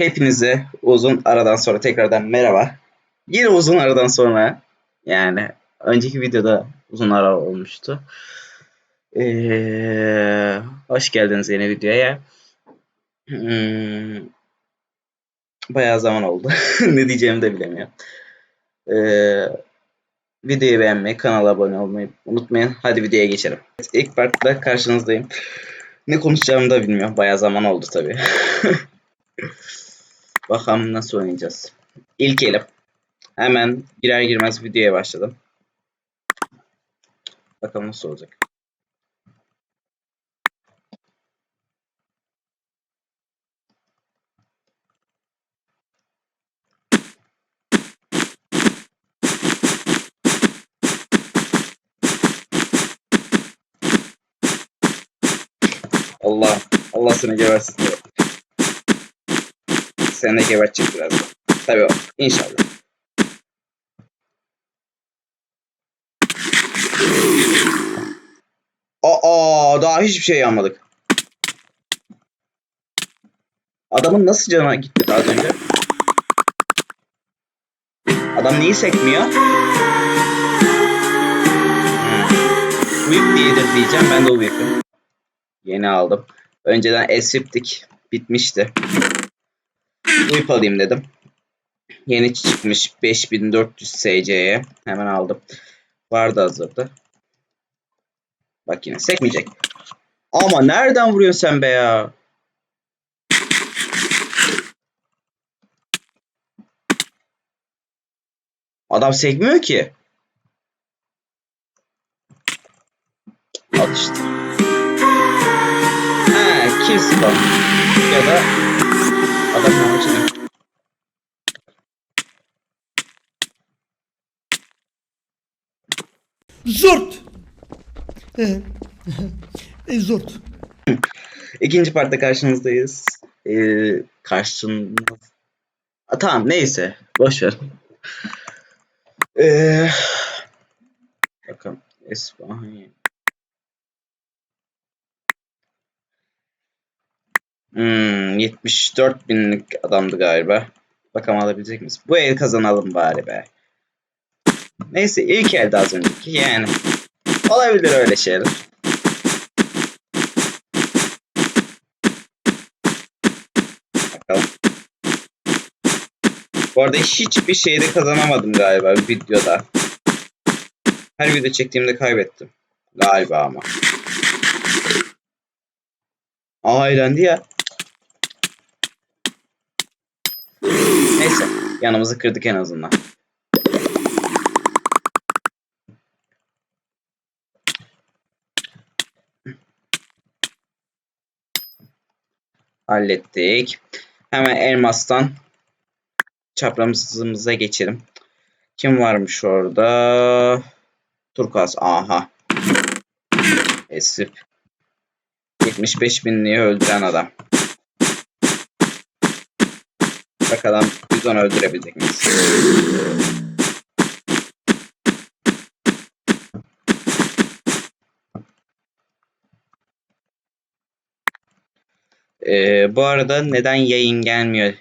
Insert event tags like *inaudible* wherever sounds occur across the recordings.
Hepinize uzun aradan sonra tekrardan merhaba. Yine uzun aradan sonra yani önceki videoda uzun ara olmuştu. Ee, hoş geldiniz yeni videoya. Hmm, bayağı zaman oldu. *laughs* ne diyeceğimi de bilemiyorum. Ee, videoyu beğenmeyi, kanala abone olmayı unutmayın. Hadi videoya geçelim. İlk partta karşınızdayım. Ne konuşacağımı da bilmiyorum. Bayağı zaman oldu tabii. *laughs* Bakalım nasıl oynayacağız. İlk elim. Hemen girer girmez videoya başladım. Bakalım nasıl olacak. Allah, Allah seni gebersin. Seni de gebertecek birazdan. Tabii o. İnşallah. Aa, daha hiçbir şey yapmadık. Adamın nasıl canına gitti az önce? Adam niye sekmiyor? Hmm. Uyuk diyedir diyeceğim. Ben de uyuyorum. Yeni aldım. Önceden esiptik. Bitmişti. Uyup alayım dedim. Yeni çıkmış 5400 SC'ye. Hemen aldım. Vardı hazırda. Bak yine sekmeyecek. Ama nereden vuruyorsun sen be ya? Adam sekmiyor ki. Al işte. Ha, kill spam. Ya da adam amacını. Zort. Ee, e, zort. İkinci partta karşınızdayız. Ee, karşın... Aa, tamam neyse. Boş ver. Ee, bakalım. İspanya. Hmm, 74 binlik adamdı galiba. Bakalım alabilecek miyiz? Bu el kazanalım bari be. Neyse ilk elde az önceki yani. Olabilir öyle şeyler. Bakalım. Bu arada hiçbir şeyde kazanamadım galiba videoda. Her video çektiğimde kaybettim. Galiba ama. Aa eğlendi ya. Neyse. Yanımızı kırdık en azından. Hallettik. Hemen elmastan çaprazımıza geçelim. Kim varmış orada? Turkuaz. Aha. Esip. 75 binliği öldüren adam. Bakalım biz onu öldürebilecek miyiz? Ee, bu arada neden yayın gelmiyor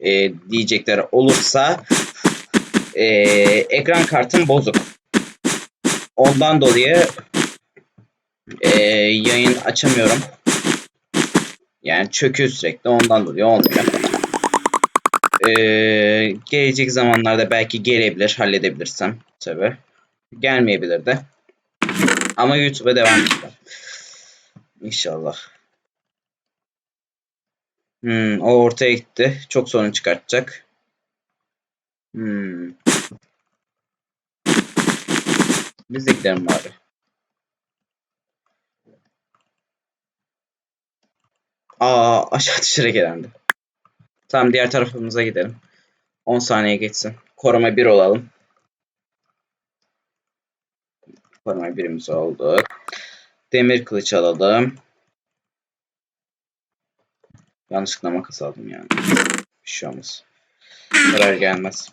e, diyecekler olursa e, ekran kartım bozuk. Ondan dolayı e, yayın açamıyorum. Yani çöküyor sürekli ondan dolayı olmuyor. Ee, gelecek zamanlarda belki gelebilir halledebilirsem tabi. Gelmeyebilir de. Ama YouTube'a devam edeceğim. İnşallah. Hmm, o ortaya gitti. Çok sorun çıkartacak. Hmm. Biz de gidelim bari. Aa aşağı *laughs* düşerek elendi. Tamam diğer tarafımıza gidelim. 10 saniye geçsin. Koruma 1 olalım. Koruma birimiz oldu. Demir kılıç alalım. Yanlışlıkla makas aldım yani. Bir şey olmaz. Zarar gelmez.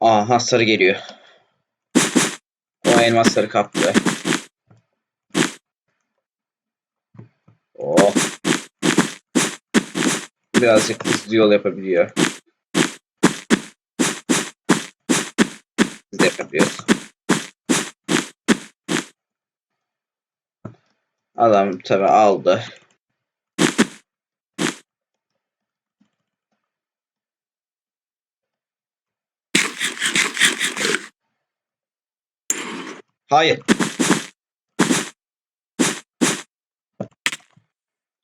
Aha sarı geliyor. O elmasları kaptı. Oh. Birazcık hızlı yol yapabiliyor. Biz de yapabiliyoruz. Adam tabi aldı. Hayır.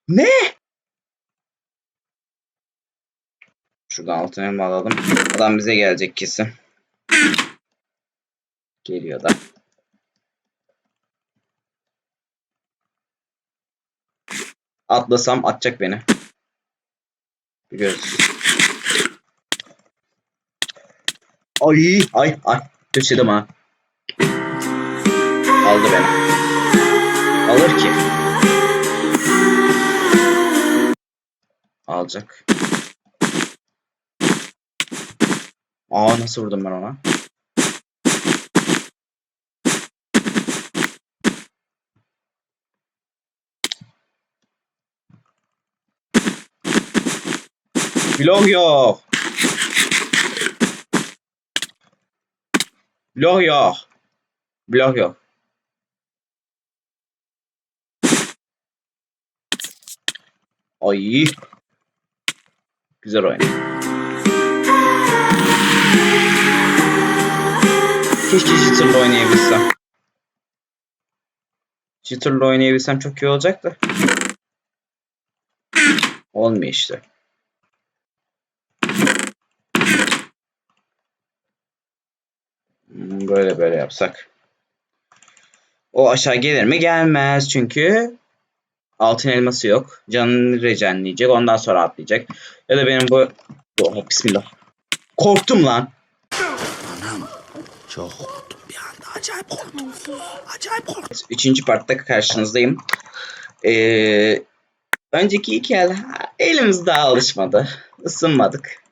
Ne? Şuradan altın alalım. Adam bize gelecek kesin. Geliyor da. Atlasam atacak beni. Biliyoruz. Ay ay ay. Düşürdüm ha. Aldı beni. Alır ki. Alacak. Aa nasıl vurdum ben ona? Blok yok. Blok yok. Blok yok. Ay. Güzel oyun. Keşke Jitter'la oynayabilsem. Jitter'la oynayabilsem çok iyi olacak da. Olmuyor işte. Hmm, Böyle böyle yapsak. O aşağı gelir mi? Gelmez çünkü altın elması yok. Canını rejenleyecek. Ondan sonra atlayacak. Ya da benim bu... Oh, bismillah. Korktum lan. Çok korktum bir anda. Acayip korktum. Acayip korktum. Üçüncü partta karşınızdayım. Ee, önceki iki el elimiz daha alışmadı. Isınmadık.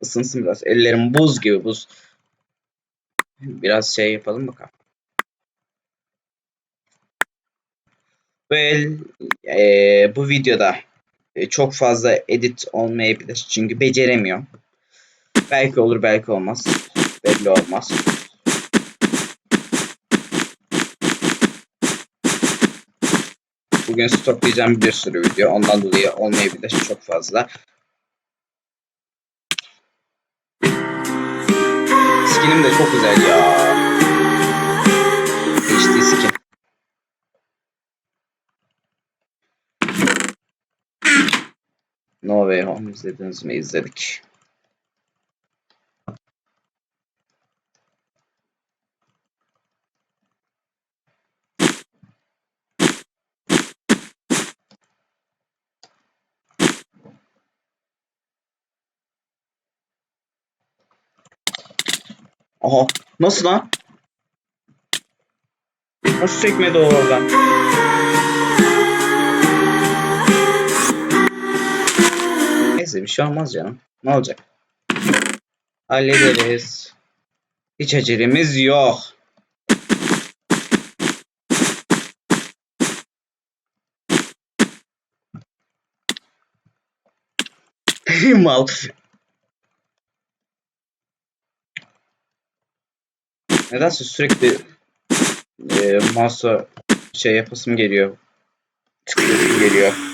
Isınsın biraz. Ellerim buz gibi buz. Biraz şey yapalım bakalım. Bu ee, bu videoda e, çok fazla edit olmayabilir. Çünkü beceremiyorum. Belki olur belki olmaz. Belli olmaz. Bugün stoklayacağım bir sürü video. Ondan dolayı olmayabilir çok fazla. Skinim de çok güzel ya. No Way Home izlediniz mi? İzledik. Aha. Nasıl lan? Nasıl çekmedi o oradan? Neyse bir şey olmaz canım. Ne olacak? Hallederiz. Hiç acelemiz yok. Mal. Nedense sürekli e, mouse'a şey yapasım geliyor. Tıklayasım geliyor.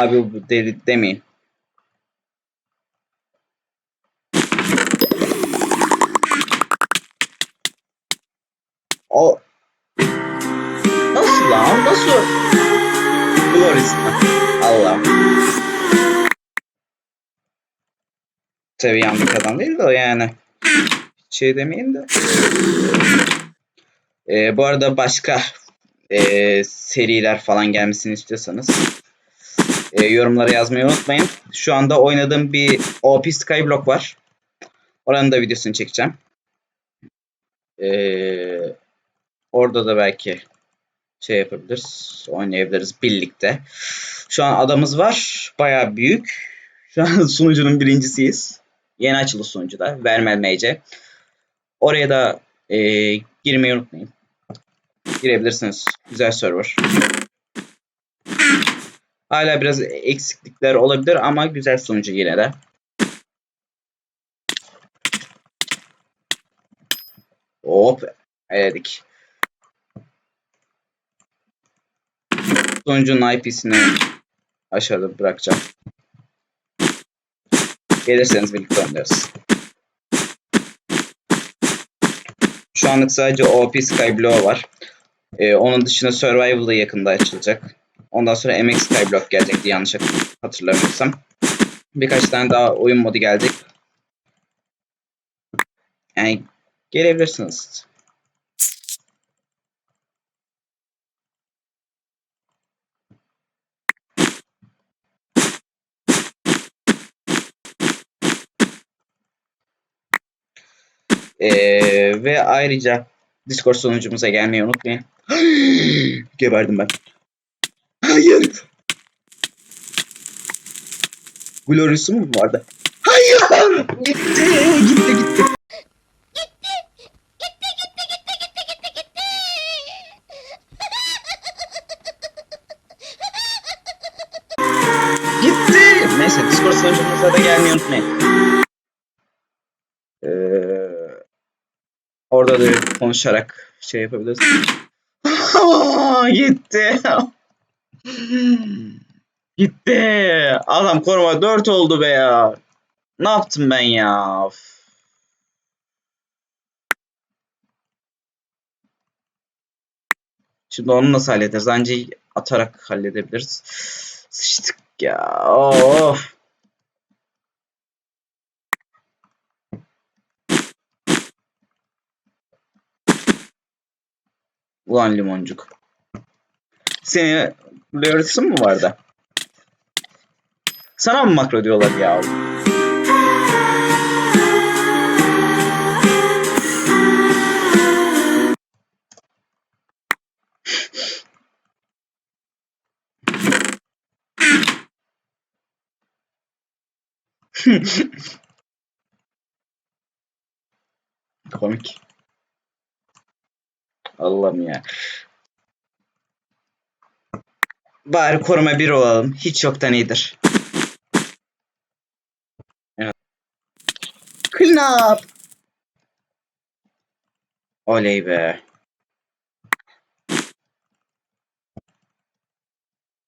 Abi bu deli demeyin. O Nasıl lan? Nasıl? Glorious. Allah'ım. Tabii yanlış adam değil de o yani. Şey demeyeyim de. Ee, bu arada başka e, seriler falan gelmesini istiyorsanız e, yorumlara yazmayı unutmayın. Şu anda oynadığım bir OP Skyblock var. Oranın da videosunu çekeceğim. Ee, orada da belki şey yapabiliriz. Oynayabiliriz birlikte. Şu an adamız var. Baya büyük. Şu an *laughs* sunucunun birincisiyiz. Yeni açıldı sunucuda. Vermel. Oraya da e, girmeyi unutmayın. Girebilirsiniz. Güzel server. Hala biraz eksiklikler olabilir ama güzel sunucu yine de. Hop. Eledik. Sunucunun IP'sini aşağıda bırakacağım. Gelirseniz birlikte oynarız. Şu anlık sadece OP Skyblock var. Ee, onun dışında Survival da yakında açılacak. Ondan sonra MX Skyblock gelecekti yanlış hatırlamıyorsam. Birkaç tane daha oyun modu gelecek. Yani gelebilirsiniz. Ee, ve ayrıca Discord sunucumuza gelmeyi unutmayın. *gasps* Geberdim ben. Hayır. Glorious'u mu vardı? Hayır. Gitti. Gitti gitti. Gitti. Neyse Discord sunucumuza da gelmeyi unutmayın. Ee, orada da konuşarak şey yapabiliriz. *laughs* Gitti. Gitti. Adam koruma 4 oldu be ya. Ne yaptım ben ya? Şimdi onu nasıl hallederiz? Anca atarak halledebiliriz. Sıçtık ya. Of. Ulan limoncuk. Senin Lört'ün mü vardı? Sana mı makro diyorlar ya? Komik. Allah'ım ya. Bari koruma bir olalım. Hiç yoktan iyidir. Evet. Clean up. Oley be.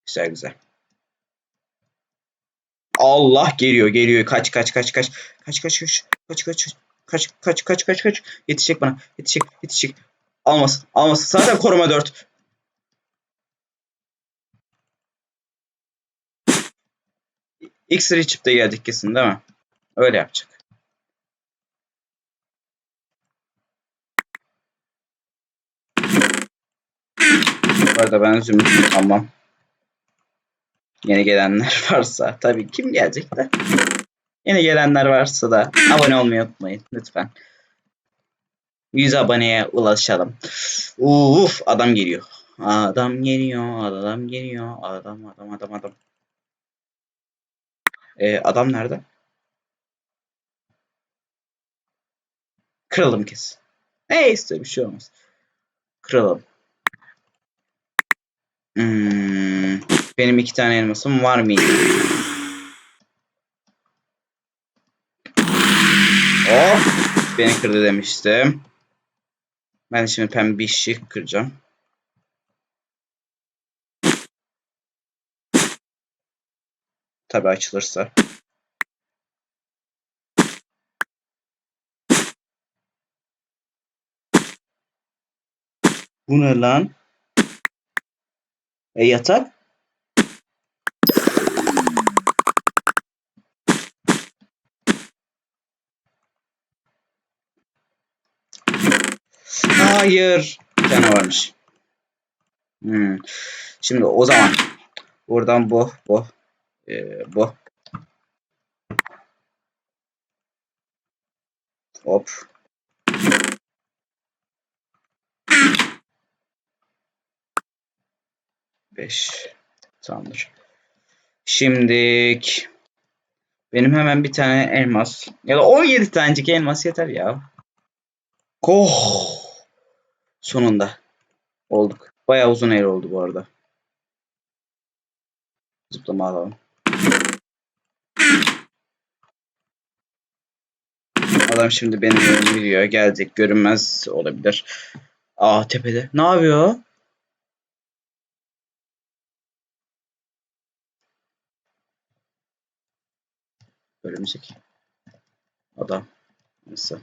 Güzel güzel. Allah geliyor geliyor. Kaç kaç kaç kaç. Kaç kaç kaç. Kaç kaç kaç. Kaç kaç kaç kaç. Yetişecek bana. Yetişecek yetişecek. Almasın almasın. Zaten koruma 4. X-ray içip de geldik kesin değil mi? Öyle yapacak. Bu arada ben zümrüt tamam. Yeni gelenler *laughs* varsa tabii kim gelecek de. Yeni gelenler varsa da abone olmayı unutmayın lütfen. 100 aboneye ulaşalım. Uf adam geliyor. Adam geliyor, adam geliyor, adam adam adam adam. Ee, adam nerede? Kıralım kes. Neyse bir şey olmaz. Kıralım. Hmm, benim iki tane elmasım var mıydı? Oh! Beni kırdı demiştim. Ben şimdi pembe bir şey kıracağım. Tabi açılırsa. Bu ne lan? E yatak? Hayır. Bir varmış. Hmm. Şimdi o zaman buradan bu bu ee, bu. Hop. Beş. Tamamdır. Şimdilik Benim hemen bir tane elmas ya da 17 tanecik elmas yeter ya. Oh! Sonunda olduk. Bayağı uzun el oldu bu arada. Zıplama alalım. Adam şimdi benim önüme gidiyor. Gelecek. Görünmez olabilir. Aa tepede. Ne yapıyor? Örümcek. Adam. Nasıl?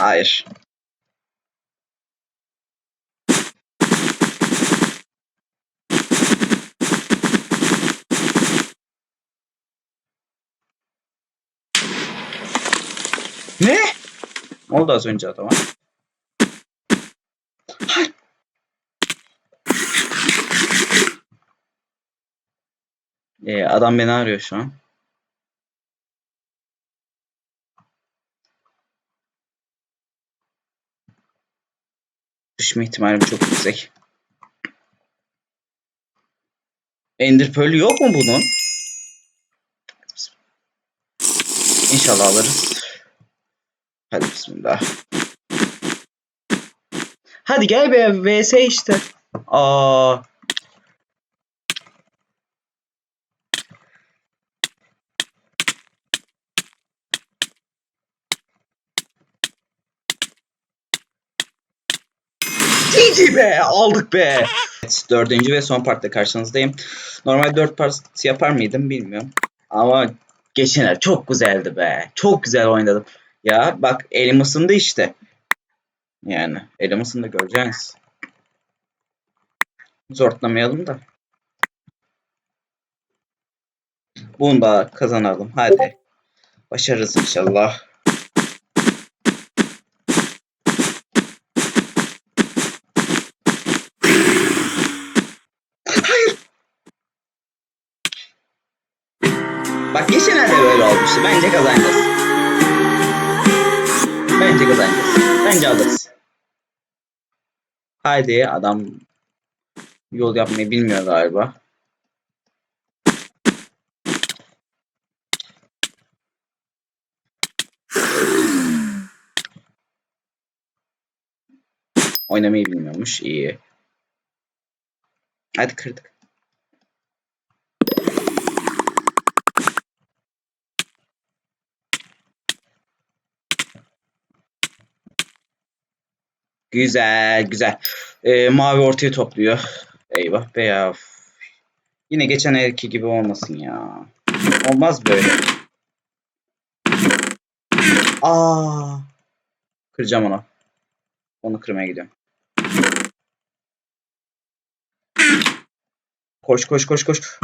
Hayır. Ne? Ne oldu az önce adama? Ee, adam beni arıyor şu an. Düşme ihtimalim çok yüksek. Ender Pearl yok mu bunun? İnşallah alırız. Hadi bismillah. Hadi gel be vs işte. Aa. GG be aldık be. Evet, dördüncü ve son partta karşınızdayım. Normal dört part yapar mıydım bilmiyorum. Ama geçenler çok güzeldi be. Çok güzel oynadım. Ya bak elim ısındı işte. Yani elim ısındı göreceğiniz. Zortlamayalım da. Bunu da kazanalım. Hadi. Başarırız inşallah. Hayır. Bak geçenlerde böyle olmuştu. Bence kazanacağız. Bence kazanacağız. Bence alırız. Haydi adam yol yapmayı bilmiyor galiba. Oynamayı bilmiyormuş. İyi. Hadi kırdık. Güzel, güzel. Ee, mavi ortaya topluyor. Eyvah be. Yine geçen erki gibi olmasın ya. Olmaz böyle. Aa. Kıracağım onu. Onu kırmaya gidiyorum. Koş koş koş koş.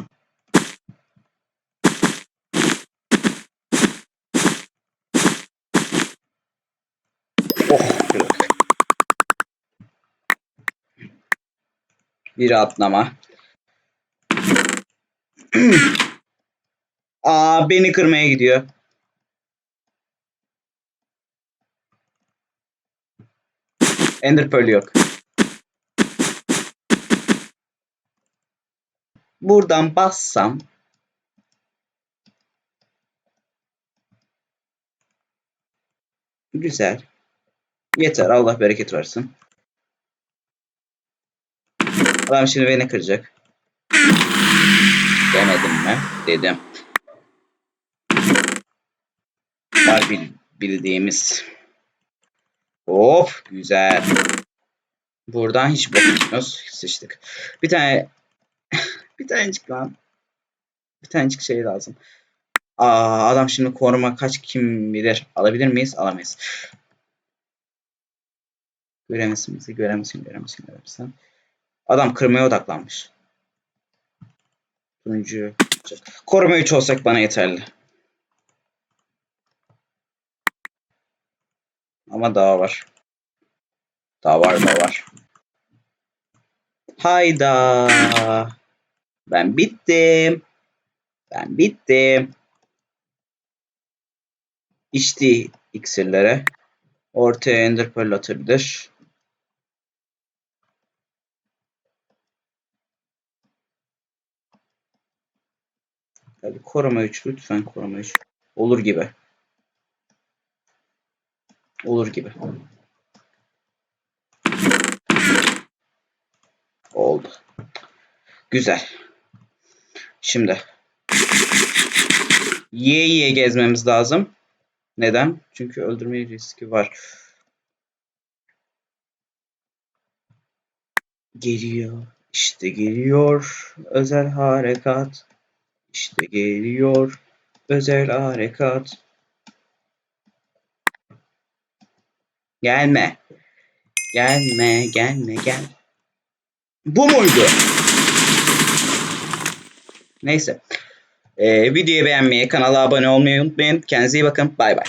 Oh kırdık. Bir atlama. *clears throat* Aa beni kırmaya gidiyor. Ender Pearl yok. Buradan bassam Güzel. Yeter. Allah bereket versin. Adam şimdi beni kıracak. Demedim mi? Dedim. Var bil- bildiğimiz. Of güzel. Buradan hiç bakmıyoruz. Sıçtık. Bir tane *laughs* bir tanecik lan. Bir tanecik şey lazım. Aa, adam şimdi koruma kaç kim bilir. Alabilir miyiz? Alamayız. Göremezsin bizi. Göremezsin. Göremezsin. Göremezsin. Adam kırmaya odaklanmış. Turuncu. Koruma 3 olsak bana yeterli. Ama daha var. Daha var daha var. Hayda. Ben bittim. Ben bittim. İçtiği iksirlere ortaya ender atabilir. Hadi koruma 3 lütfen koruma 3. Olur gibi. Olur gibi. Oldu. Güzel. Şimdi yiye yiye gezmemiz lazım. Neden? Çünkü öldürme riski var. Geliyor. İşte geliyor. Özel harekat. İşte geliyor. Özel harekat. Gelme. Gelme, gelme, gel. Bu muydu? Neyse. Ee, videoyu beğenmeyi, kanala abone olmayı unutmayın. Kendinize iyi bakın. Bay bay.